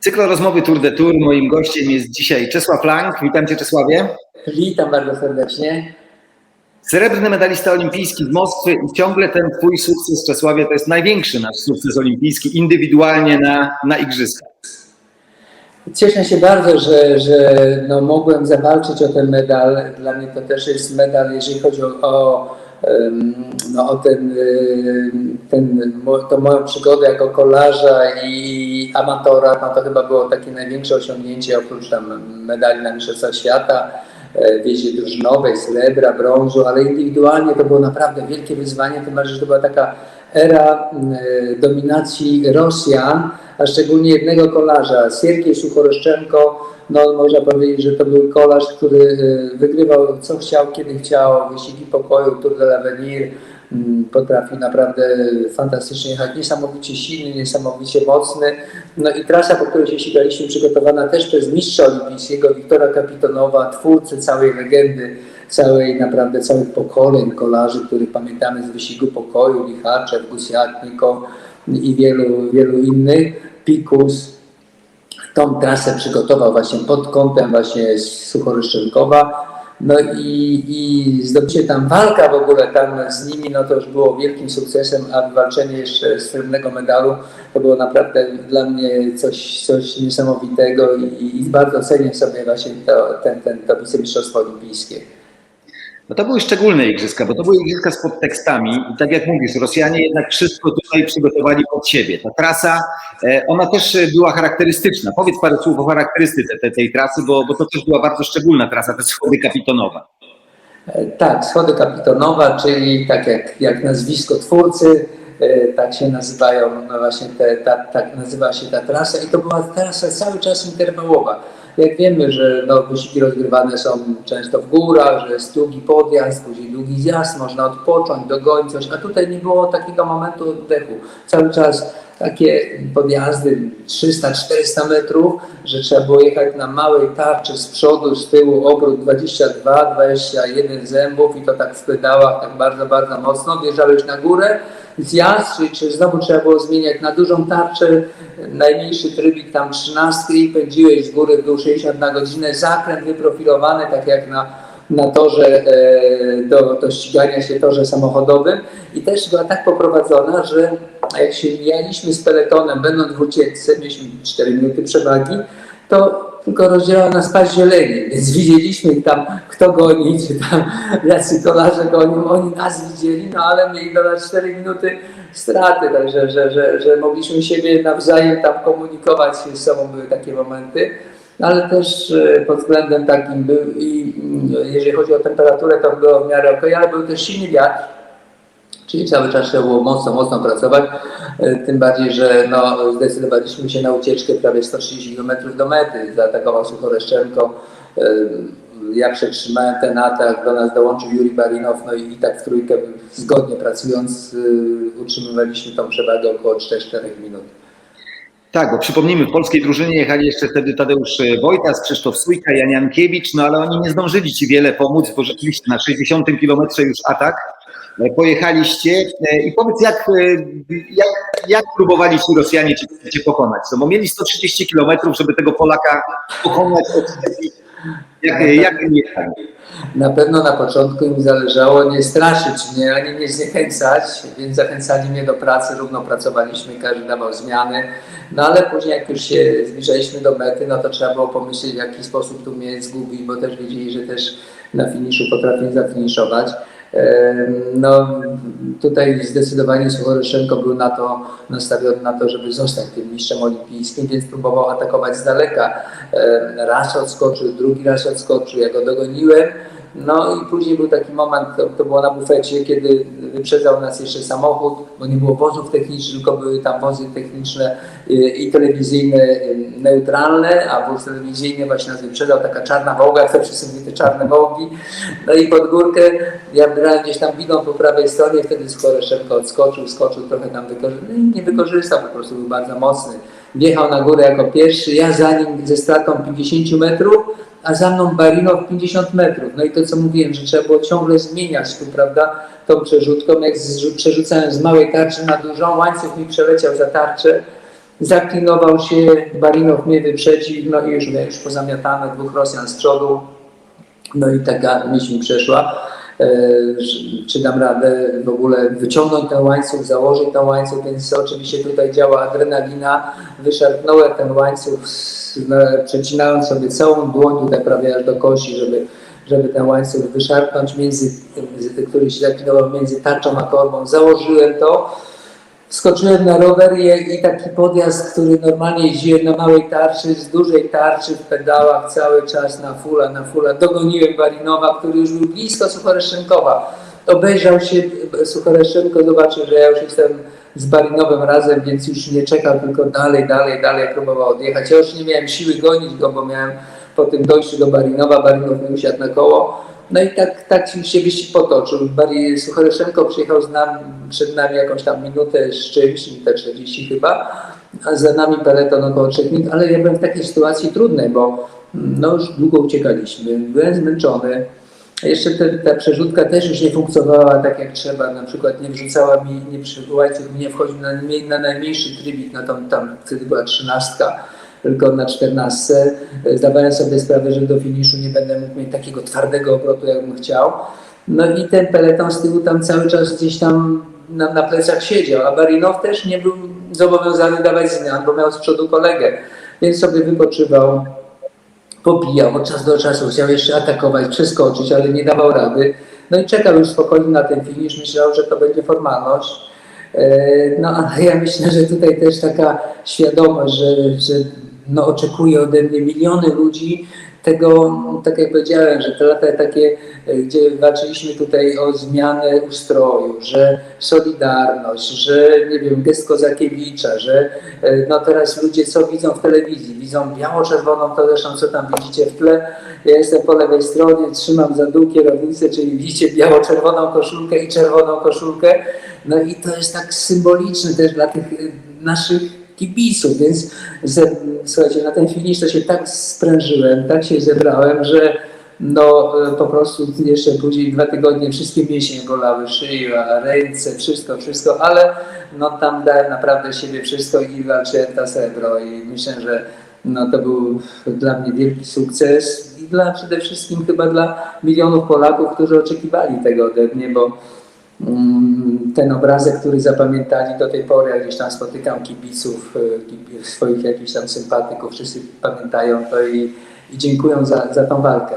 Cykl rozmowy Tour de Tour. Moim gościem jest dzisiaj Czesław Lang. Witam Cię Czesławie. Witam bardzo serdecznie. Srebrny medalista olimpijski z Moskwy i ciągle ten Twój sukces Czesławie to jest największy nasz sukces olimpijski indywidualnie na, na Igrzyskach. Cieszę się bardzo, że, że no, mogłem zawalczyć o ten medal. Dla mnie to też jest medal, jeżeli chodzi o, o, no, o ten, ten, tą moją przygodę jako kolarza i amatora. No, to chyba było takie największe osiągnięcie oprócz tam medali na Mistrzostwach Świata. e, w jeździe drużynowej, srebra, brązu, ale indywidualnie to było naprawdę wielkie wyzwanie, tym bardziej, że to była taka era e, dominacji Rosjan, a szczególnie jednego kolarza, Siergiej Suchoroszczenko, no można powiedzieć, że to był kolarz, który e, wygrywał co chciał, kiedy chciał, wyścigi pokoju, Tour de l'Avenir, Mm, potrafił naprawdę fantastycznie jechać, niesamowicie silny, niesamowicie mocny. No i trasa, po której się ścigaliśmy, przygotowana też przez mistrza olimpijskiego Wiktora Kapitonowa, twórcę całej legendy, całej naprawdę całych pokoleń kolarzy, których pamiętamy z wyścigu pokoju, Lichaczew, Gusiatniko i wielu, wielu innych, Pikus. Tą trasę przygotował właśnie pod kątem właśnie Suchoryszczenkowa. No i, i zdobycie tam walka w ogóle tam z nimi, no to już było wielkim sukcesem, a wywalczenie jeszcze srebrnego medalu to było naprawdę dla mnie coś, coś niesamowitego i, i bardzo cenię sobie właśnie to, ten, ten, to wicemistrzostwo olimpijskie. No to były szczególne igrzyska, bo to były igrzyska z podtekstami i tak jak mówisz, Rosjanie jednak wszystko tutaj przygotowali pod siebie. Ta trasa, e, ona też była charakterystyczna. Powiedz parę słów o charakterystyce tej, tej trasy, bo, bo to też była bardzo szczególna trasa, te schody kapitonowa. E, Tak, Schody Kapitonowa, czyli tak jak, jak nazwisko twórcy, e, tak się nazywają, no właśnie te, ta, tak nazywa się ta trasa i to była trasa cały czas interwałowa. Jak wiemy, że no, wyścigi rozgrywane są często w górach, że jest długi podjazd, później długi zjazd, można odpocząć, dogonić coś, a tutaj nie było takiego momentu oddechu. Cały czas takie podjazdy 300-400 metrów, że trzeba było jechać na małej tarczy z przodu, z tyłu, obrót 22, 21 zębów i to tak w pedałach, tak bardzo, bardzo mocno. Wjeżdżałeś na górę, zjazd, czy, czy znowu trzeba było zmieniać na dużą tarczę, najmniejszy trybik tam 13 i pędziłeś z góry w dół 60 na godzinę, zakręt wyprofilowany, tak jak na, na torze e, do, do ścigania się torze samochodowym. I też była tak poprowadzona, że jak się mijaliśmy z peletonem, będąc w ucieczce, mieliśmy 4 minuty przewagi, to tylko rozdzielała nas pas zieleni, więc widzieliśmy tam, kto goni, czy tam jacy kolarze gonią, oni nas widzieli, no ale mieli do nas 4 minuty straty, także że, że, że mogliśmy siebie nawzajem tam komunikować z sobą, były takie momenty. No, ale też e, pod względem takim był i mm, jeżeli chodzi o temperaturę, to było w miarę ok, ale był też silny wiatr, Czyli cały czas trzeba było mocno, mocno pracować. E, Tym bardziej, że no, zdecydowaliśmy się na ucieczkę prawie 130 km do mety. Zaatakował Suchoreszczenko. E, Ja przetrzymałem ten atak, do nas dołączył Juri Barinow, no i tak w trójkę zgodnie pracując e, utrzymywaliśmy tą przewagę około 3-4 minut. Tak, bo przypomnijmy, w polskiej drużynie jechali jeszcze wtedy Tadeusz Wojtas, Krzysztof Sójka, Jan Jankiewicz, no ale oni nie zdążyli Ci wiele pomóc, bo rzeczywiście na 60 kilometrze już atak pojechaliście e, i powiedz, jak, e, jak, jak próbowali ci Rosjanie Cię, cię pokonać? No bo mieli 130 kilometrów, żeby tego Polaka pokonać. Jak, jak nie? Na pewno na początku im zależało nie straszyć mnie, ani nie zniechęcać, więc zachęcali mnie do pracy, równo pracowaliśmy, każdy dawał zmiany. No ale później jak już się zbliżaliśmy do mety, no to trzeba było pomyśleć w jaki sposób tu mnie zgubić, bo też wiedzieli, że też na finiszu potrafię zafiniszować. No tutaj zdecydowanie Suchoryszenko był na to nastawiony na to, żeby zostać tym mistrzem olimpijskim, więc próbował atakować z daleka. Raz odskoczył, drugi raz odskoczył, ja go dogoniłem. No i później był taki moment, to, to było na bufecie, kiedy wyprzedzał nas jeszcze samochód, bo nie było wozów technicznych, tylko były tam wozy techniczne y, i telewizyjne neutralne, a wóz telewizyjny właśnie nas wyprzedzał, taka czarna wołga, jak to wszyscy mówią, te czarne wołgi. No i pod górkę ja brałem gdzieś tam winą po prawej stronie, wtedy Skoreszewko odskoczył, skoczył, trochę tam wykorzystał, no nie wykorzystał, po prostu był bardzo mocny. Wjechał na górę jako pierwszy, ja za nim ze stratą 50 metrów, a za mną Barinow 50 metrów. No i to, co mówiłem, że trzeba było ciągle zmieniać tu, prawda, tą przerzutką. Jak przerzucałem z małej tarczy na dużą, łańcuch mi przeleciał za tarczę zaklinował się, Barinow mnie wyprzedził, no i już, już pozamiatane dwóch Rosjan z przodu, no i taka myśl mi przeszła, czy dam radę w ogóle wyciągnąć ten łańcuch, założyć ten łańcuch, więc oczywiście tutaj działa adrenalina, wyszarpnąłem ten łańcuch, no, przecinając sobie całą dłoń tutaj prawie aż do kości, żeby, żeby ten łańcuch wyszarpnąć między, który się zaklinował między tarczą a korbą, założyłem to, Skoczyłem na rower i, taki podjazd, który normalnie jeździłem na małej tarczy, z dużej tarczy w pedałach cały czas na fula, na fula. Dogoniłem Barinowa, który już był blisko Suchoreszczenkowa. Obejrzał się Suchoreszczenko, zobaczył, że ja już jestem z Barinowem razem, więc już nie czekał, tylko dalej, dalej, dalej próbował odjechać. Ja już nie miałem siły gonić go, bo miałem po tym dojściu do Barinowa, Barinow mi usiadł na koło. No i tak, tak się wyścig potoczył. Bari Suchoryszenko przyjechał z nami, przed nami jakąś tam minutę z czymś, minutę 40 chyba, a za nami peleton około 3 minut, ale ja byłem w takiej sytuacji trudnej, bo mm, no już długo uciekaliśmy, byłem zmęczony. Jeszcze te, ta przerzutka też już nie funkcjonowała tak jak trzeba, na przykład nie wrzucała mi, nie przy łańcuch mi nie wchodził na, na najmniejszy trybik, na tam, tam wtedy była trzynastka, tylko na 14. Zdawałem sobie sprawę, że do finiszu nie będę mógł mieć takiego twardego obrotu, jakbym chciał. No i ten peleton z tyłu tam cały czas gdzieś tam na, na plecach siedział, a Barinow też nie był zobowiązany dawać zmian, bo miał z przodu kolegę, więc sobie wypoczywał, popijał od czasu do czasu, chciał jeszcze atakować, przeskoczyć, ale nie dawał rady. No i czekał już spokojnie na ten finisz, myślał, że to będzie formalność. E, No ale ja myślę, że tutaj też taka świadomość, że, że no, oczekuje ode mnie miliony ludzi. Tego, tak jak powiedziałem, że te lata takie, e, gdzie walczyliśmy tutaj o zmianę ustroju, że solidarność, że nie wiem, gest Kozakiewicza, że e, no teraz ludzie co widzą w telewizji, widzą biało-czerwoną, to zresztą co tam widzicie w tle, ja jestem po lewej stronie, trzymam za dół kierownicę, czyli widzicie biało-czerwoną koszulkę i czerwoną koszulkę, no i to jest tak symboliczne też dla tych y, naszych kibiców, więc ze, słuchajcie, na ten finisz to się tak sprężyłem, tak się zebrałem, że no y, po prostu jeszcze później dwa tygodnie wszystkie mięśnie bolały, szyja, ręce, wszystko, wszystko, ale no tam dałem naprawdę siebie wszystko i walczyłem ta srebro i myślę, że no to był dla mnie wielki sukces i dla przede wszystkim chyba dla milionów Polaków, którzy oczekiwali tego ode mnie, bo ten obrazek, który zapamiętali do tej pory, jak gdzieś tam spotykam kibiców, kibi- swoich jakichś tam sympatyków, wszyscy pamiętają to i, i dziękują za, za tą walkę.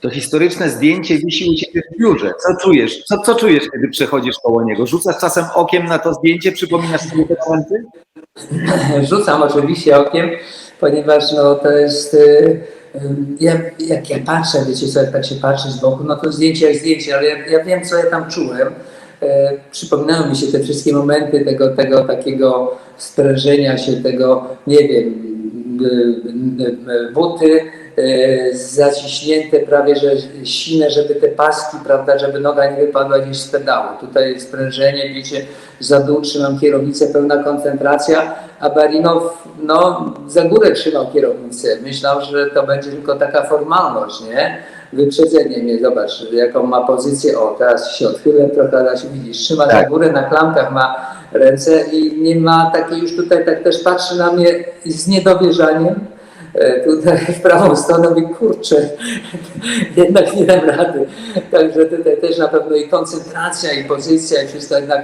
To historyczne zdjęcie wisi u Ciebie w biurze. Co czujesz? Co, co czujesz, kiedy przechodzisz koło niego? Rzucasz czasem okiem na to zdjęcie? Przypominasz sobie te momenty? Rzucam oczywiście okiem, ponieważ no, to jest. y, y, Ja, jak ja patrzę, wiecie co, jak tak się patrzy z boku, no to zdjęcie jak zdjęcie, ale ja, ja wiem, co ja tam czułem. E, przypominają mi się te wszystkie momenty tego, tego takiego sprężenia się, tego, nie wiem, y, y, y, buty zaciśnięte prawie, że sine, żeby te paski, prawda, żeby noga nie wypadła gdzieś z pedału. Tutaj sprężenie, wiecie, za dół trzymam kierownicę, pełna koncentracja, a Barinow, no, za górę trzymał kierownicę. Myślał, że to będzie tylko taka formalność, nie? Wyprzedzenie mnie, zobacz, jaką ma pozycję. O, teraz się odchylę trochę, teraz się widzisz, trzyma za Tak. górę, na klamkach ma ręce i nie ma takiej już tutaj, tak też patrzy na mnie z niedowierzaniem. E, Tutaj w prawą stronę mówi, kurczę, jednak nie dam rady. Także tutaj też na pewno i koncentracja, i pozycja, i wszystko jednak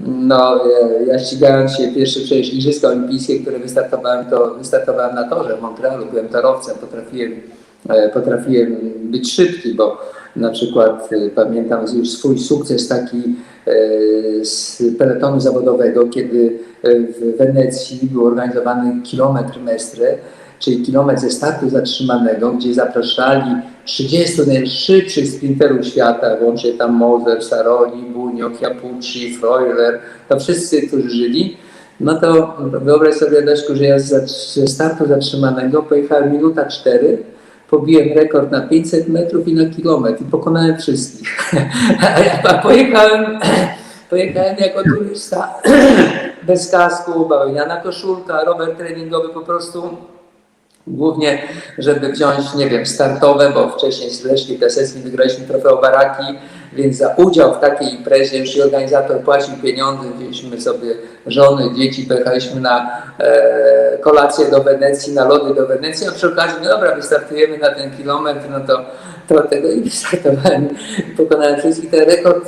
no, ja- ja ścigając się pierwsze przecież Igrzyska Olimpijskie, które wystartowałem, to wystartowałem na torze w Montrealu, byłem torowcem, potrafiłem, e, potrafiłem być szybki, bo na przykład e, pamiętam już swój sukces taki e, z peletonu zawodowego, kiedy e, w Wenecji był organizowany kilometr mestre, czyli kilometr ze startu zatrzymanego, gdzie zapraszali 30 najszybszych sprinterów świata, łącznie tam Moser, Saroni, Bunio, Chiapucci, Freuler, to wszyscy, którzy żyli, no to wyobraź sobie, Leszku, że ja ze startu zatrzymanego pojechałem minuta 4, pobiłem rekord na 500 metrów i na kilometr i pokonałem wszystkich. A pojechałem, pojechałem jako turysta, bez kasku, bawełniana koszulka, rower treningowy po prostu Głównie, żeby wziąć, nie wiem, startowe, bo wcześniej z Leszkiem Piaseckim wygraliśmy trofeo Baraki, więc za udział w takiej imprezie już organizator płacił pieniądze, wzięliśmy sobie żony, dzieci, pojechaliśmy na e, kolację do Wenecji, na lody do Wenecji, a przy okazji, no dobra, wystartujemy na ten kilometr, no to, to tego i wystartowałem, pokonałem wszystkich. Ten rekord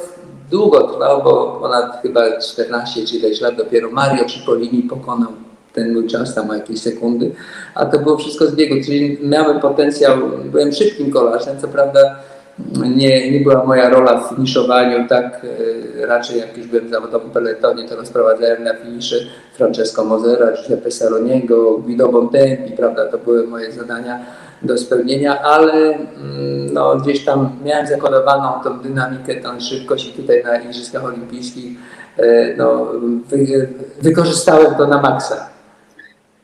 długo trwał, bo ponad chyba 14 czy ileś lat dopiero Mario Cipollini pokonał ten mój czas, tam o jakieś sekundy, a to było wszystko z biegu, czyli miałem potencjał, byłem szybkim kolarzem, co prawda nie, nie była moja rola w finiszowaniu, tak e, raczej jak już byłem zawodowym peletonie, to rozprowadzałem na finisze Francesco Mozera, Giuseppe Saroniego, Guido Bontempi, prawda, to były moje zadania do spełnienia, ale mm, no, gdzieś tam miałem zakodowaną tą dynamikę, tą szybkość i tutaj na Igrzyskach Olimpijskich e, no, wy, wykorzystałem to na maksa.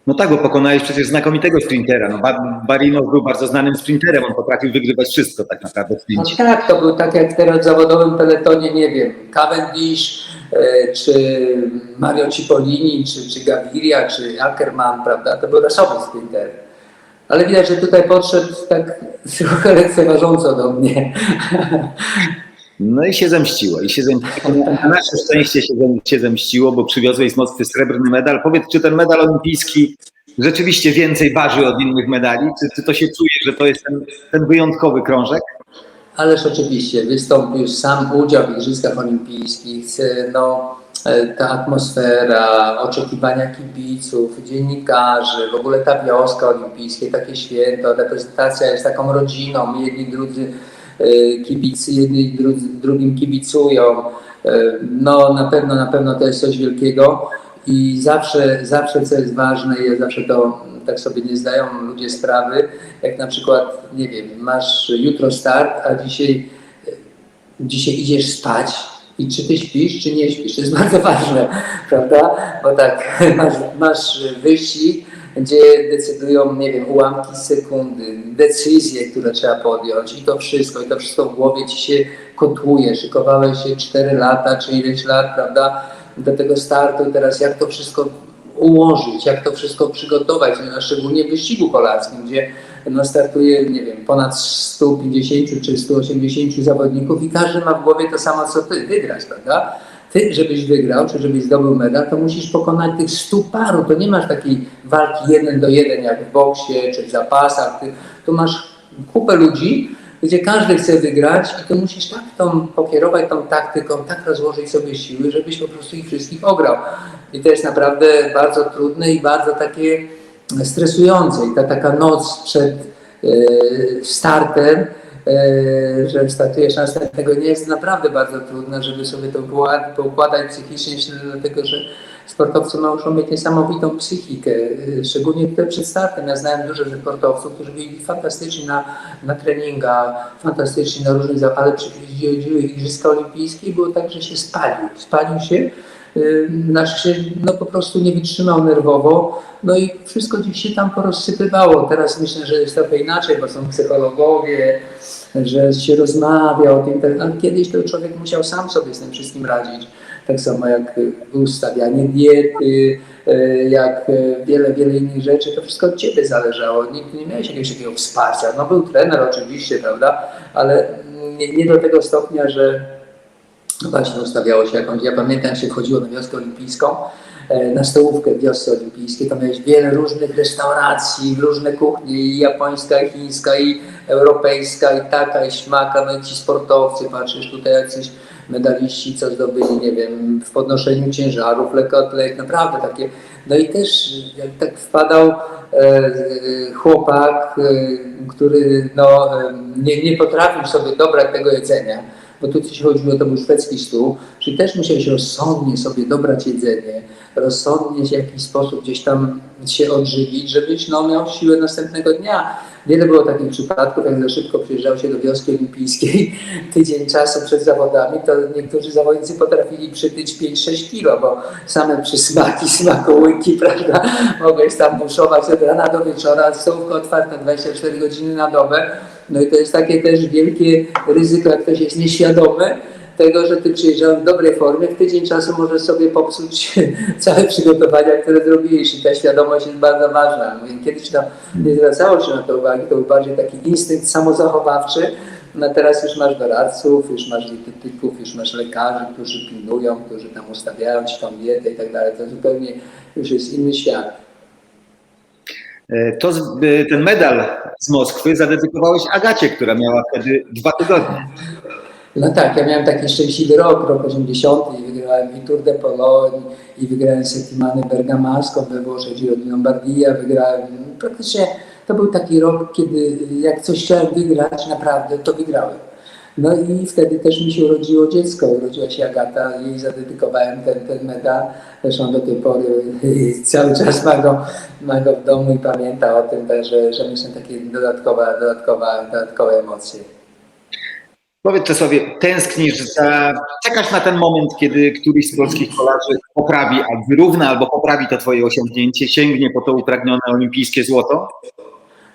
No tak, bo pokonałeś przecież znakomitego sprintera. No, Ba- Barino był bardzo znanym sprinterem, on potrafił wygrywać wszystko tak naprawdę w No tak, to był tak jak teraz w zawodowym peletonie, nie wiem, Cavendish, e, czy Mario Cipollini, czy, czy Gaviria, czy Ackermann, prawda, to był rasowy sprinter. Ale widać, że tutaj podszedł tak trochę lekceważąco do mnie. No i się zemściło. I się zemściło. Na nasze szczęście się, zem- się zemściło, bo przywiozłeś z Moskwy srebrny medal. Powiedz, czy ten medal olimpijski rzeczywiście więcej waży od innych medali? Czy, czy to się czuje, że to jest ten, ten wyjątkowy krążek? Ależ oczywiście, wystąpił sam udział w Igrzyskach Olimpijskich, no, e, ta atmosfera, oczekiwania kibiców, dziennikarzy, w ogóle ta wioska olimpijska, takie święto, reprezentacja jest taką rodziną, jedni drudzy e, kibicy, jedni drugim kibicują. E, No na pewno, na pewno to jest coś wielkiego i zawsze, zawsze co jest ważne, ja zawsze to tak sobie nie zdają ludzie sprawy, jak na przykład, nie wiem, masz jutro start, a dzisiaj, dzisiaj idziesz spać i czy ty śpisz, czy nie śpisz, to jest bardzo ważne, prawda? Bo tak, masz, masz wyścig, gdzie decydują, nie wiem, ułamki sekundy, decyzje, które trzeba podjąć i to wszystko, i to wszystko w głowie ci się kotłuje, szykowałeś się 4 lata, czy ileś lat, prawda, do tego startu i teraz jak to wszystko ułożyć, jak to wszystko przygotować, a szczególnie w wyścigu kolarskim, gdzie no, startuje, nie wiem, ponad 150 czy 180 zawodników i każdy ma w głowie to samo, co ty, wygrać, prawda? Ty, żebyś wygrał, czy żebyś zdobył medal, to musisz pokonać tych 100 paru. To nie masz takiej walki jeden do jeden jak w boksie, czy w zapasach. Ty, tu masz kupę ludzi, gdzie każdy chce wygrać i to musisz tak tą, pokierować tą taktyką, tak rozłożyć sobie siły, żebyś po prostu ich wszystkich ograł. I to jest naprawdę bardzo trudne i bardzo takie stresujące. I ta taka noc przed e, startem, że startujesz następnego dnia jest naprawdę bardzo trudna, żeby sobie to poukładać psychicznie, dlatego że sportowcy muszą mieć niesamowitą psychikę, e, szczególnie tutaj przed startem. Ja znałem dużo sportowców, którzy byli fantastyczni na, na treningach, fantastyczni na różnych zawodach, ale przychodziły Igrzyska Olimpijskie i było tak, że się spalił. Spalił się, y, znaczy się no po prostu nie wytrzymał nerwowo, no i wszystko gdzieś się tam porozsypywało. Teraz myślę, że jest trochę inaczej, bo są psychologowie, że się rozmawia o tym, tak, ale kiedyś to człowiek musiał sam sobie z tym wszystkim radzić. Tak samo jak y, ustawianie diety, y, jak y, wiele, wiele innych rzeczy, to wszystko od Ciebie zależało. Nikt nie miałeś jakiegoś takiego wsparcia. No był trener oczywiście, prawda, ale nie, nie do tego stopnia, że właśnie ustawiało się jakąś, ja pamiętam jak się wchodziło na wioskę olimpijską, na stołówkę w wiosce olimpijskiej, to miałeś wiele różnych restauracji, różne kuchnie, i japońska, i chińska, i europejska, i taka, i śmaka, no i ci sportowcy, patrzysz tutaj jacyś medaliści, co zdobyli, nie wiem, w podnoszeniu ciężarów, lekkoatlek, naprawdę takie, no i też jak tak wpadał e, e, chłopak, e, który no, e, nie, nie potrafił sobie dobrać tego jedzenia, bo tu coś chodziło, to był szwedzki stół, czyli też musiałeś rozsądnie sobie dobrać jedzenie, rozsądnie w jakiś sposób gdzieś tam się odżywić, żebyś no, miał siłę następnego dnia. Wiele było takich przypadków, jak za szybko przyjeżdżało się do wioski olimpijskiej, tydzień czasu przed zawodami, to niektórzy zawodnicy potrafili przytyć 5-6 kilo, bo same przysmaki, smakołyki, prawda, mogłeś tam buszować od rana do wieczora, stołówka otwarta 24 godziny na dobę, no i to jest takie też wielkie ryzyko, jak ktoś jest nieświadomy tego, że ty przyjeżdżasz w dobrej formie, w tydzień czasu możesz sobie popsuć całe przygotowania, które zrobiłeś i ta świadomość jest bardzo ważna. Mówię, Kiedyś tam nie zwracało się na to uwagi, to był bardziej taki instynkt samozachowawczy, No teraz już masz doradców, już masz dietetyków, już masz lekarzy, którzy pilnują, którzy tam ustawiają ci tą dietę i tak dalej. To zupełnie już jest inny świat. E, To e, ten medal z Moskwy zadedykowałeś Agacie, która miała wtedy dwa tygodnie. No tak, ja miałem taki szczęśliwy rok, rok 80 i wygrałem i Tour de Pologne i wygrałem Settimane Bergamaską we Włoszech, Giro di Lombardia, wygrałem praktycznie, to był taki rok, kiedy jak coś chciałem wygrać naprawdę, to wygrałem. No i wtedy też mi się urodziło dziecko, urodziła się Agata, jej zadedykowałem ten, ten medal, zresztą do tej pory cały czas ma go, ma go w domu i pamięta o tym, że, że są takie dodatkowe, dodatkowe, dodatkowe emocje. Powiedz Czesławie, tęsknisz za, czekasz na ten moment, kiedy któryś z polskich kolarzy poprawi, albo wyrówna, albo poprawi to twoje osiągnięcie, sięgnie po to upragnione olimpijskie złoto?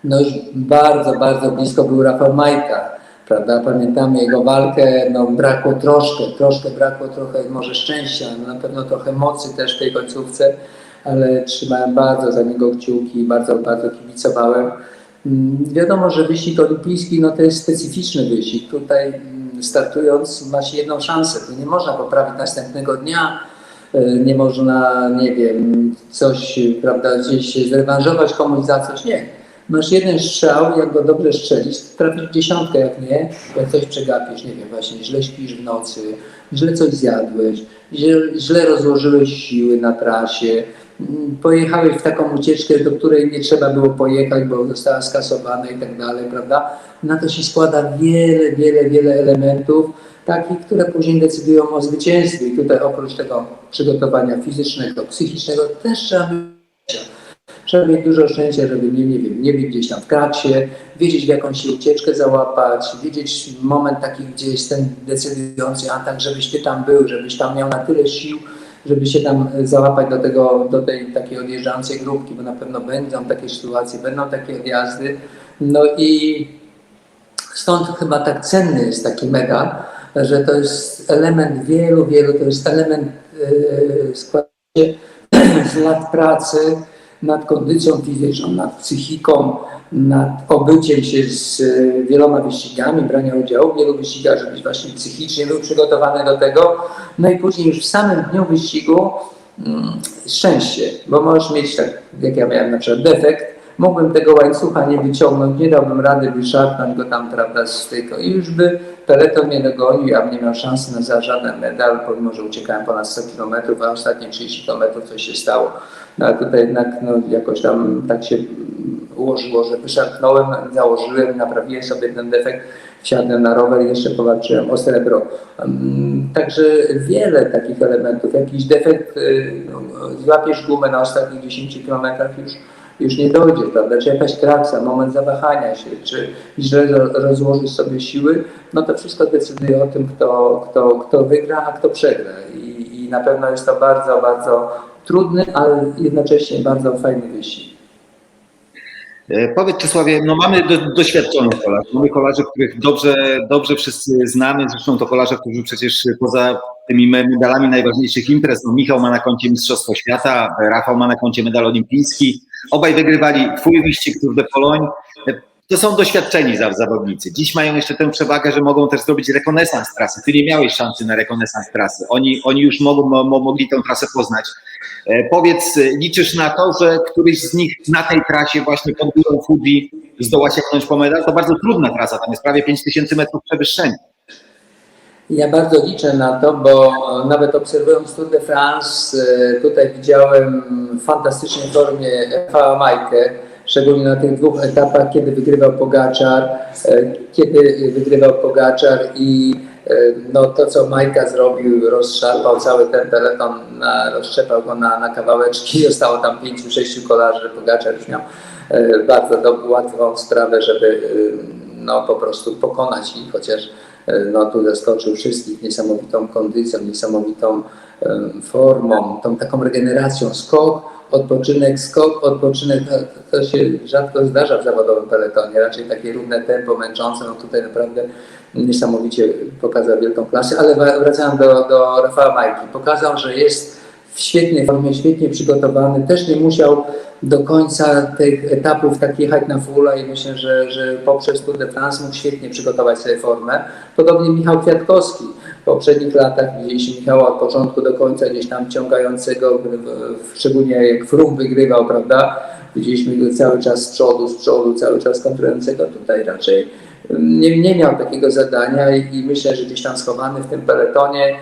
No już bardzo, bardzo blisko był Rafał Majka, prawda? Pamiętamy jego walkę, no brakło troszkę, troszkę brakło trochę może szczęścia, no na pewno trochę mocy też w tej końcówce, ale trzymałem bardzo za niego kciuki, bardzo, bardzo kibicowałem. Mm, Wiadomo, że wyścig olimpijski no to jest specyficzny wyścig. Tutaj mm, startując ma się jedną szansę. Tu nie można poprawić następnego dnia, y, nie można, nie wiem, coś, prawda, gdzieś się zrewanżować komuś za coś. Nie. Masz jeden strzał, jak go dobrze strzelisz, trafisz dziesiątkę, jak nie, jak coś przegapisz, nie wiem, właśnie źle śpisz w nocy, źle coś zjadłeś, źle, źle rozłożyłeś siły na trasie, pojechałeś w taką ucieczkę, do której nie trzeba było pojechać, bo została skasowana i tak dalej, prawda? Na to się składa wiele, wiele, wiele elementów, takich, które później decydują o zwycięstwie. I tutaj oprócz tego przygotowania fizycznego, psychicznego też trzeba mieć Trzeba mieć dużo szczęścia, żeby nie, nie wiem, nie być gdzieś tam w kraksie, wiedzieć w jakąś się ucieczkę załapać, wiedzieć moment taki, gdzie jest ten decydujący atak, żebyś ty tam był, żebyś tam miał na tyle sił, żeby się tam załapać do, tego, do tej takiej odjeżdżającej grupki, bo na pewno będą takie sytuacje, będą takie odjazdy. No i stąd chyba tak cenny jest taki medal, że to jest element wielu, wielu, to jest element yy, składa się z lat pracy, nad kondycją fizyczną, nad psychiką, nad obyciem się z e, wieloma wyścigami, brania udziału w wielu wyścigach, żebyś właśnie psychicznie był przygotowany do tego. No i później już w samym dniu wyścigu mm, szczęście, bo możesz mieć tak, jak ja miałem na przykład defekt, mógłbym tego łańcucha nie wyciągnąć, nie dałbym rady wyszarpnąć go tam, prawda, z tego i już by peleton mnie dogonił, ja bym nie miał szansy na za żaden medal, pomimo, że uciekałem ponad 100 km, a ostatnie 30 km coś się stało. No ale tutaj jednak no, jakoś tam tak się ułożyło, że wyszarpnąłem, założyłem, naprawiłem sobie ten defekt, wsiadłem na rower i jeszcze powalczyłem o srebro. Um, Także wiele takich elementów. Jakiś defekt, y, no, złapiesz gumę na ostatnich 10 km już już nie dojdzie, prawda? Czy jakaś kraksa, moment zawahania się, czy źle ro- rozłożysz sobie siły, no to wszystko decyduje o tym, kto, kto, kto wygra, a kto przegra. I, I na pewno jest to bardzo, bardzo trudny, ale jednocześnie bardzo fajny wyścig. E, Powiedz Czesławie, no mamy do, doświadczonych kolarzy, mamy kolarzy, których dobrze, dobrze wszyscy znamy, zresztą to kolarze, którzy przecież poza tymi me- medalami najważniejszych imprez, no Michał ma na koncie Mistrzostwo Świata, Rafał ma na koncie medal olimpijski, obaj wygrywali twój wyścig Tour de Pologne, to są doświadczeni za- zawodnicy. Dziś mają jeszcze tę przewagę, że mogą też zrobić rekonesans trasy. Ty nie miałeś szansy na rekonesans trasy. Oni, oni już mogą, mo, mo- mogli tę trasę poznać. E, Powiedz, e, liczysz na to, że któryś z nich na tej trasie właśnie pod górą Fuji zdoła sięgnąć po medal? To bardzo trudna trasa, tam jest prawie 5000 metrów przewyższenia. Ja bardzo liczę na to, bo nawet obserwując Tour de France, e, tutaj widziałem w fantastycznej formie Rafała Majkę, szczególnie na tych dwóch etapach, kiedy wygrywał Pogaczar, e, kiedy wygrywał Pogaczar i e, no, to, co Majka zrobił, rozszarpał cały ten peleton, rozszczepał go na, na kawałeczki, zostało tam pięciu, sześciu kolarzy, Pogaczar już miał bardzo do, łatwą sprawę, żeby no, po prostu pokonać ich, chociaż no, tu zaskoczył wszystkich niesamowitą kondycją, niesamowitą em, formą, tą taką regeneracją. Skok, odpoczynek, skok, odpoczynek, to, to się rzadko zdarza w zawodowym peletonie, raczej takie równe tempo, męczące, no tutaj naprawdę niesamowicie pokazał wielką klasę, ale wra- wracając do, do Rafała Majki, pokazał, że jest w świetnej formie, świetnie przygotowany, też nie musiał do końca tych etapów tak jechać na fulla i myślę, że, że poprzez Tour de France mógł świetnie przygotować sobie formę. Podobnie Michał Kwiatkowski. W poprzednich latach widzieliśmy Michała od początku do końca gdzieś tam ciągającego, szczególnie jak Frum wygrywał, prawda? Widzieliśmy go cały czas z przodu, z przodu, cały czas kontrolującego. Tutaj raczej nie, nie miał takiego zadania i, i myślę, że gdzieś tam schowany w tym peletonie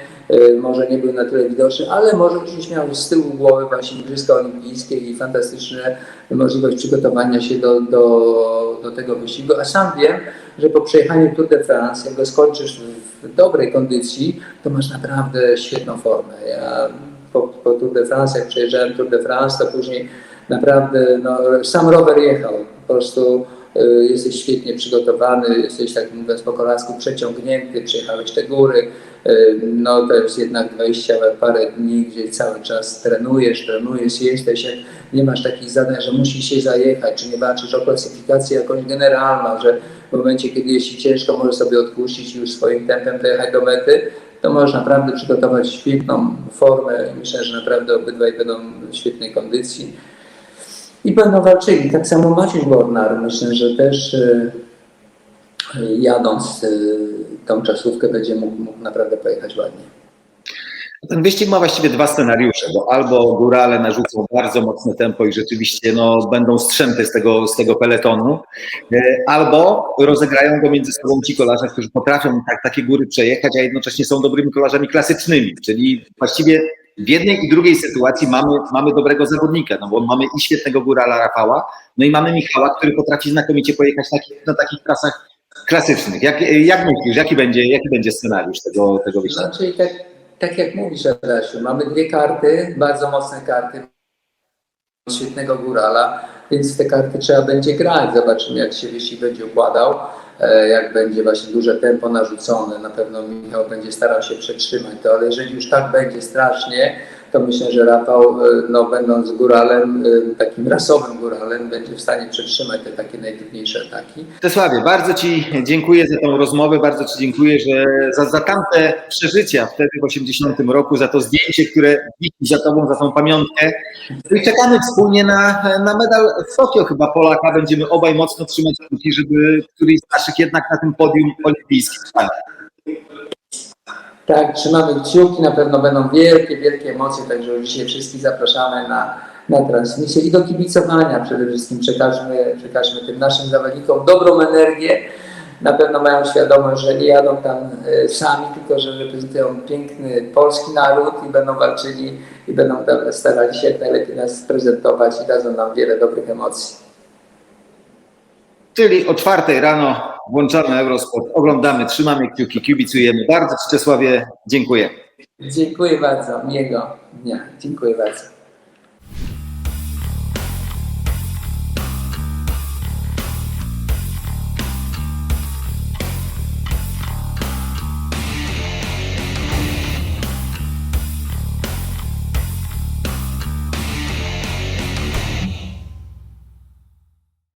może nie był na tyle widoczny, ale może gdzieś miał z tyłu głowy właśnie Igrzyska Olimpijskie i fantastyczne możliwość przygotowania się do, do, do tego wyścigu. A sam wiem, że po przejechaniu Tour de France, jak go skończysz w dobrej kondycji, to masz naprawdę świetną formę. Ja po, po Tour de France, jak przejeżdżałem Tour de France, to później naprawdę no, sam rower jechał. Po prostu y, jesteś świetnie przygotowany, jesteś tak mówiąc po kolasku przeciągnięty, przejechałeś te góry. Y, no to jest jednak 20 parę dni, gdzie cały czas trenujesz, trenujesz, jesteś, nie masz takich zadań, że musisz się zajechać, czy nie walczysz o klasyfikację jakąś generalną, że w momencie, kiedy jest ci ciężko, możesz sobie odpuścić już swoim tempem dojechać do mety, to możesz naprawdę przygotować świetną formę. Myślę, że naprawdę obydwaj będą w świetnej kondycji. I będą walczyli. Tak samo Maciej Bornar, myślę, że też e, jadąc e, tą czasówkę będzie mógł, mógł naprawdę pojechać ładnie. Ten wyścig ma właściwie dwa scenariusze, bo albo górale narzucą bardzo mocne tempo i rzeczywiście no, będą strzępy z tego, z tego peletonu, e, albo rozegrają go między sobą ci kolarze, którzy potrafią tak, takie góry przejechać, a jednocześnie są dobrymi kolarzami klasycznymi, czyli właściwie w jednej i drugiej sytuacji mamy, mamy dobrego zawodnika, no bo mamy i świetnego górala Rafała, no i mamy Michała, który potrafi znakomicie pojechać na, na takich trasach klasycznych. Jak, jak myślisz, jaki będzie, jaki będzie scenariusz tego, tego wyścigu? Znaczy, tak, tak jak mówisz, Adasiu, mamy dwie karty, bardzo mocne karty, świetnego górala, więc te karty trzeba będzie grać. Zobaczymy, jak się wyścig będzie układał, e, jak będzie właśnie duże tempo narzucone. Na pewno Michał będzie starał się przetrzymać to, ale jeżeli już tak będzie strasznie, to myślę, że Rafał, e, no, będąc góralem, e, takim rasowym góralem, będzie w stanie przetrzymać te takie najtrudniejsze ataki. Czesławie, bardzo Ci dziękuję za tą rozmowę, bardzo Ci dziękuję że za, za tamte przeżycia wtedy w 80 roku, za to zdjęcie, które wisi za Tobą, za tą pamiątkę. I czekamy wspólnie na, na medal w Tokio chyba Polaka. Będziemy obaj mocno trzymać kciuki, żeby któryś z naszych jednak na tym podium olimpijskim stanął. Tak, trzymamy kciuki, na pewno będą wielkie, wielkie emocje, także już dzisiaj wszystkich zapraszamy na, na transmisję i do kibicowania przede wszystkim. Przekażmy, przekażmy tym naszym zawodnikom dobrą energię. Na pewno mają świadomość, że nie jadą tam e, sami, tylko że reprezentują piękny polski naród i będą walczyli i będą starali się jak najlepiej nas prezentować i dadzą nam wiele dobrych emocji. Czyli o czwartej rano włączamy Eurosport, oglądamy, trzymamy kciuki, kibicujemy. Bardzo Czesławie dziękuję. Dziękuję bardzo. Miłego dnia. Dziękuję bardzo.